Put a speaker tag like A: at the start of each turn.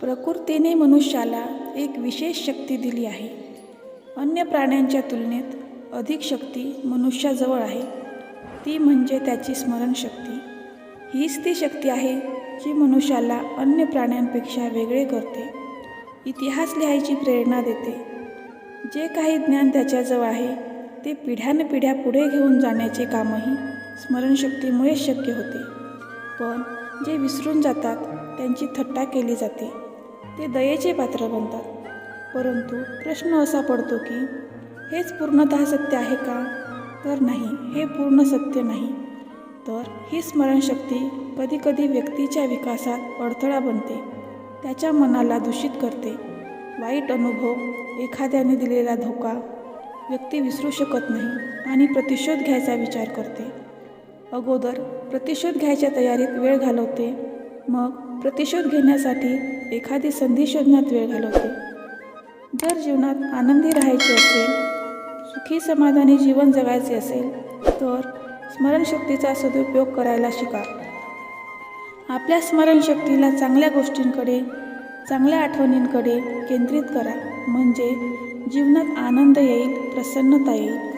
A: प्रकृतीने मनुष्याला एक विशेष शक्ती दिली आहे. अन्य प्राण्यांच्या तुलनेत अधिक शक्ती मनुष्याजवळ आहे. ती म्हणजे त्याची स्मरणशक्ती. हीच ती शक्ती आहे जी मनुष्याला अन्य प्राण्यांपेक्षा वेगळे करते. इतिहास लिहायची प्रेरणा देते. जे काही ज्ञान त्याच्याजवळ आहे ते पिढ्यानपिढ्या पुढे घेऊन जाण्याचे कामही स्मरणशक्तीमुळेच शक्य होते. पण जे विसरून जातात त्यांची थट्टा केली जाते. ते दयेचे पात्र बनतात. परंतु प्रश्न असा पडतो की हेच पूर्णतः सत्य आहे का? तर नाही हे पूर्ण सत्य नाही. तर ही स्मरणशक्ती कधीकधी व्यक्तीच्या विकासात अडथळा बनते त्याच्या मनाला दूषित करते. वाईट अनुभव एखाद्याने दिलेला धोका व्यक्ती विसरू शकत नाही आणि प्रतिशोध घ्यायचा विचार करते. अगोदर प्रतिशोध घ्यायच्या तयारीत वेळ घालवते मग प्रतिशोध घेण्यासाठी एखादी संधी शोधण्यात वेळ घालवते. जर जीवनात आनंदी राहायचे असेल सुखी समाधानी जीवन जगायचे असेल तर स्मरणशक्तीचा सदुपयोग करायला शिका. आपल्या स्मरणशक्तीला चांगल्या गोष्टींकडे चांगल्या आठवणींकडे केंद्रित करा. म्हणजे जीवनात आनंद येईल प्रसन्नता येईल.